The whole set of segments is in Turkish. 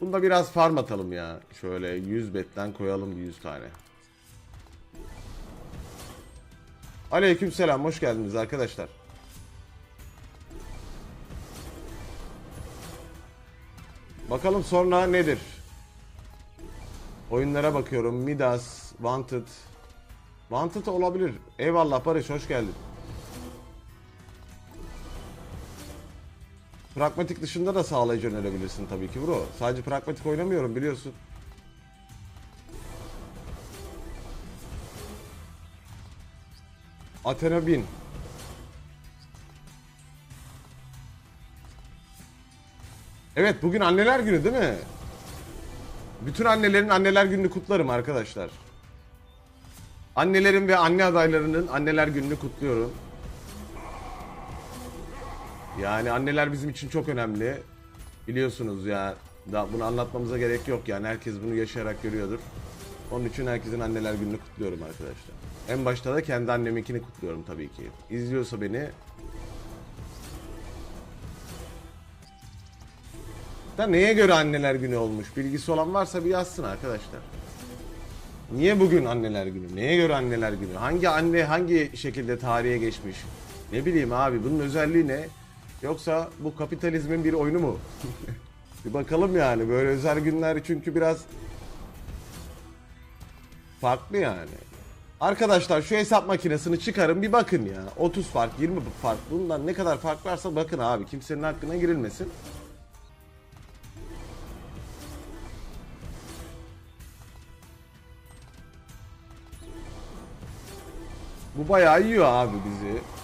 Bunda biraz farm atalım ya. Şöyle 100 betten koyalım bir 100 tane. Aleykümselam hoş geldiniz arkadaşlar. Bakalım sonra nedir? Oyunlara bakıyorum. Midas, Wanted. Wanted olabilir. Eyvallah Barış hoş geldin. Pragmatik dışında da sağlayıcı önerebilirsin tabii ki bro. Sadece pragmatik oynamıyorum biliyorsun. Athena 1000. Evet bugün anneler günü değil mi? Bütün annelerin anneler gününü kutlarım arkadaşlar. Annelerin ve anne adaylarının anneler gününü kutluyorum. Yani anneler bizim için çok önemli. Biliyorsunuz ya. Da bunu anlatmamıza gerek yok yani. Herkes bunu yaşayarak görüyordur. Onun için herkesin anneler gününü kutluyorum arkadaşlar. En başta da kendi anneminkini kutluyorum tabii ki. İzliyorsa beni Da neye göre anneler günü olmuş? Bilgisi olan varsa bir yazsın arkadaşlar. Niye bugün anneler günü? Neye göre anneler günü? Hangi anne hangi şekilde tarihe geçmiş? Ne bileyim abi bunun özelliği ne? Yoksa bu kapitalizmin bir oyunu mu? bir bakalım yani böyle özel günler çünkü biraz farklı yani. Arkadaşlar şu hesap makinesini çıkarın bir bakın ya. 30 fark 20 fark bundan ne kadar fark varsa bakın abi kimsenin hakkına girilmesin. Bu bayağı yiyor abi bizi.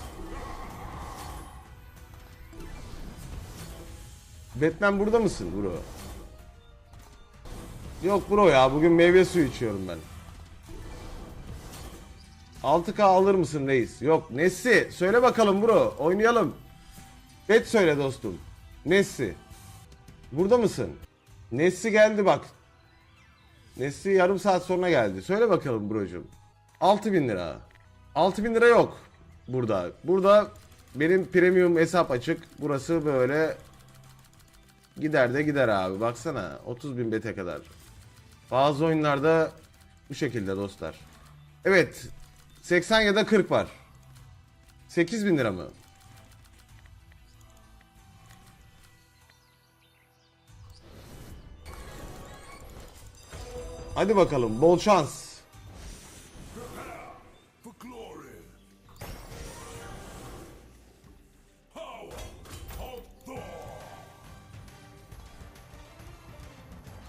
Batman burada mısın bro? Yok bro ya bugün meyve suyu içiyorum ben. 6K alır mısın reis? Yok Nessi söyle bakalım bro oynayalım. Bet söyle dostum. Nessi. Burada mısın? Nessi geldi bak. Nessi yarım saat sonra geldi. Söyle bakalım brocum. 6000 lira. 6000 lira yok burada. Burada benim premium hesap açık. Burası böyle gider de gider abi. Baksana 30 bin bete kadar. Bazı oyunlarda bu şekilde dostlar. Evet 80 ya da 40 var. 8 bin lira mı? Hadi bakalım bol şans.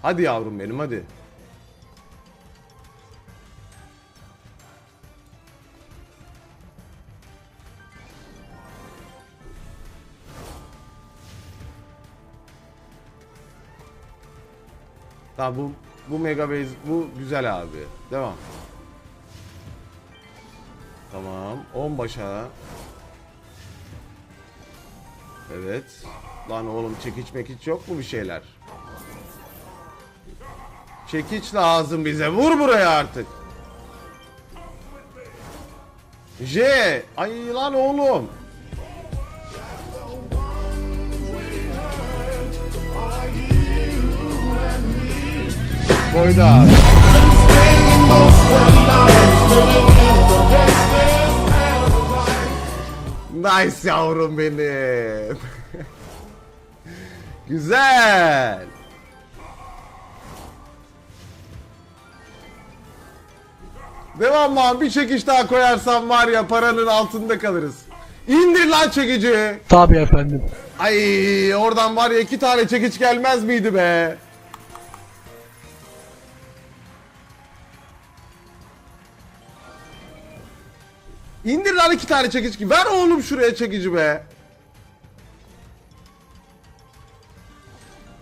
Hadi yavrum benim hadi. Tamam bu bu mega base bu güzel abi. Devam. Tamam. 10 başa. Evet. Lan oğlum çekiç mekiç yok mu bir şeyler? Çekiç lazım bize. Vur buraya artık. J. Ay lan oğlum. Koydu abi. Nice yavrum benim. Güzel. Devam lan bir çekiş daha koyarsam var ya paranın altında kalırız. İndir lan çekici. Tabii efendim. Ay oradan var ya iki tane çekiç gelmez miydi be? İndir lan iki tane çekiç ki. Ver oğlum şuraya çekici be.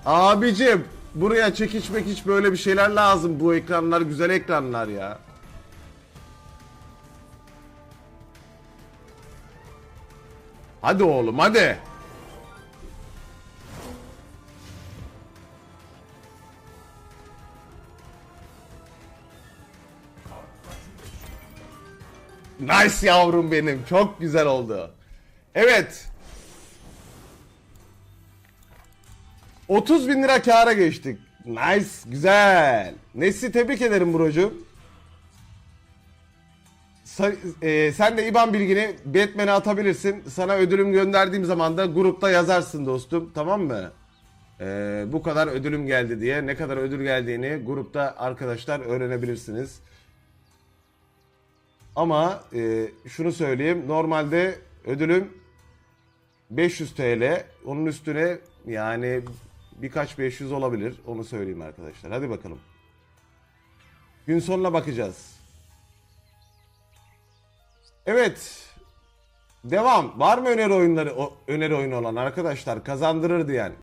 Abicim buraya çekiç mekiç böyle bir şeyler lazım. Bu ekranlar güzel ekranlar ya. Hadi oğlum hadi. Nice yavrum benim. Çok güzel oldu. Evet. 30 bin lira kâra geçtik. Nice. Güzel. Nesli tebrik ederim brocuğum. E, sen de IBAN bilgini Batman'e atabilirsin. Sana ödülüm gönderdiğim zaman da grupta yazarsın dostum. Tamam mı? E, bu kadar ödülüm geldi diye. Ne kadar ödül geldiğini grupta arkadaşlar öğrenebilirsiniz. Ama e, şunu söyleyeyim. Normalde ödülüm 500 TL. Onun üstüne yani birkaç 500 olabilir. Onu söyleyeyim arkadaşlar. Hadi bakalım. Gün sonuna bakacağız. Evet. Devam. Var mı öneri oyunları, o, öneri oyunu olan arkadaşlar kazandırır diyen?